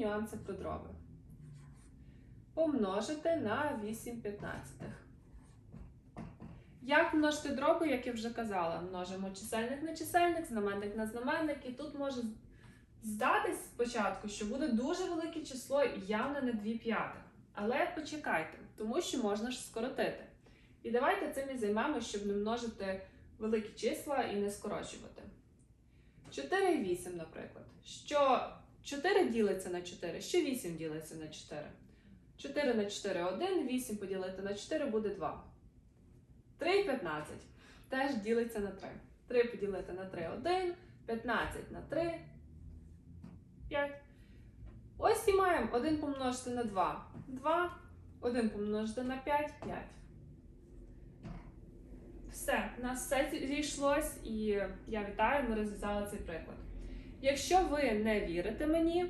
нюанси про дроби. Помножити на 8 п'ятнадцятих. Як множити дроби, як я вже казала, множимо чисельник на чисельник, знаменник на знаменник, і тут може здатись спочатку, що буде дуже велике число і явно не 2 п'ятих. Але почекайте, тому що можна ж скоротити. І давайте цим і займемося, щоб не множити великі числа і не скорочувати. 4 і 8, наприклад. Що 4 ділиться на 4, що 8 ділиться на 4. 4 на 4 1, 8 поділити на 4 буде 2. 3 15 теж ділиться на 3. 3 поділити на 3 1, 15 на 3 5. Ось і маємо 1 помножити на 2 2, 1 помножити на 5 5. Все, у нас все зійшлось, і я вітаю, ми розв'язали цей приклад. Якщо ви не вірите мені,